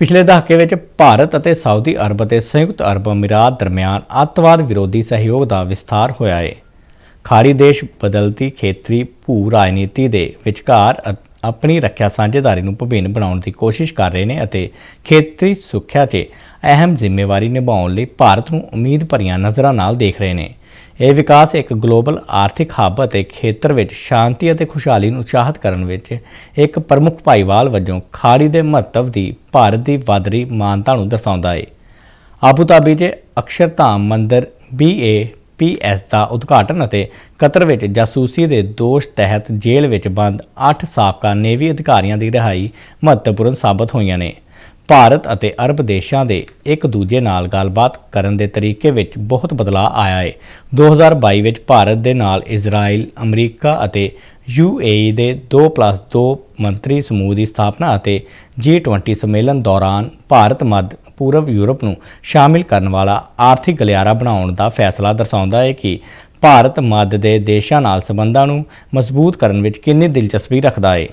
ਪਿਛਲੇ ਦਹਾਕੇ ਵਿੱਚ ਭਾਰਤ ਅਤੇ ਸਾਊਦੀ ਅਰਬ ਅਤੇ ਸੰਯੁਕਤ ਅਰਬ ਅਮੀਰਾਤ ਦਰਮਿਆਨ ਅੱਤਵਾਦ ਵਿਰੋਧੀ ਸਹਿਯੋਗ ਦਾ ਵਿਸਥਾਰ ਹੋਇਆ ਹੈ ਖਾੜੀ ਦੇਸ਼ ਬਦਲਤੀ ਖੇਤਰੀ ਭੂ ਰਾਜਨੀਤੀ ਦੇ ਵਿਚਕਾਰ ਆਪਣੀ ਰੱਖਿਆ ਸਾਂਝੇਦਾਰੀ ਨੂੰ ਭਿੰਨ ਬਣਾਉਣ ਦੀ ਕੋਸ਼ਿਸ਼ ਕਰ ਰਹੇ ਨੇ ਅਤੇ ਖੇਤਰੀ ਸੁਰੱਖਿਆ 'ਚ ਅਹਿਮ ਜ਼ਿੰਮੇਵਾਰੀ ਨਿਭਾਉਣ ਲਈ ਭਾਰਤ ਨੂੰ ਉਮੀਦ ਭਰੀਆਂ ਨਜ਼ਰਾਂ ਨਾਲ ਦੇਖ ਰਹੇ ਨੇ। ਇਹ ਵਿਕਾਸ ਇੱਕ ਗਲੋਬਲ ਆਰਥਿਕ ਹੱਬ ਅਤੇ ਖੇਤਰ ਵਿੱਚ ਸ਼ਾਂਤੀ ਅਤੇ ਖੁਸ਼ਹਾਲੀ ਨੂੰ ਉਤਸ਼ਾਹਿਤ ਕਰਨ ਵਿੱਚ ਇੱਕ ਪ੍ਰਮੁੱਖ ਭਾਈਵਾਲ ਵਜੋਂ ਖਾੜੀ ਦੇ ਮਹੱਤਵ ਦੀ ਭਾਰਤ ਦੀ ਵਧ ਰਹੀ ਮਾਨਤਾ ਨੂੰ ਦਰਸਾਉਂਦਾ ਹੈ ਆਬੂ ਧਾਬੀ 'ਚ ਅਕਸ਼ਰਧਾਮ ਮੰਦਰ BAPS ਦਾ ਉਦਘਾਟਨ ਅਤੇ ਕਤਰ ਵਿੱਚ ਜਾਸੂਸੀ ਦੇ ਦੋਸ਼ ਤਹਿਤ ਜੇਲ੍ਹ ਵਿੱਚ ਬੰਦ 8 ਸਾਬਕਾ ਨੇਵੀ ਅਧਿਕਾਰੀਆਂ ਦੀ ਰਿਹਾਈ ਮਹੱਤਵਪੂਰਨ ਸਾਬਤ ਹੋਈਆਂ ਨੇ। ਭਾਰਤ ਅਤੇ ਅਰਬ ਦੇਸ਼ਾਂ ਦੇ ਇੱਕ ਦੂਜੇ ਨਾਲ ਗੱਲਬਾਤ ਕਰਨ ਦੇ ਤਰੀਕੇ ਵਿੱਚ ਬਹੁਤ ਬਦਲਾਅ ਆਇਆ ਹੈ 2022 ਵਿੱਚ ਭਾਰਤ ਦੇ ਨਾਲ ਇਜ਼ਰਾਈਲ, ਅਮਰੀਕਾ ਅਤੇ UAE ਦੇ 2+2 ਮੰਤਰੀ ਸਮੂਹ ਦੀ ਸਥਾਪਨਾ ਅਤੇ G20 ਸੰਮੇਲਨ ਦੌਰਾਨ ਭਾਰਤ ਮੱਧ ਪੂਰਬ ਯੂਰਪ ਨੂੰ ਸ਼ਾਮਿਲ ਕਰਨ ਵਾਲਾ ਆਰਥਿਕ ਗਲਿਆਰਾ ਬਣਾਉਣ ਦਾ ਫੈਸਲਾ ਦਰਸਾਉਂਦਾ ਹੈ ਕਿ ਭਾਰਤ ਮੱਧ ਦੇ ਦੇਸ਼ਾਂ ਨਾਲ ਸੰਬੰਧਾਂ ਨੂੰ ਮਜ਼ਬੂਤ ਕਰਨ ਵਿੱਚ ਕਿੰਨੀ ਦਿਲਚਸਪੀ ਰੱਖਦਾ ਹੈ।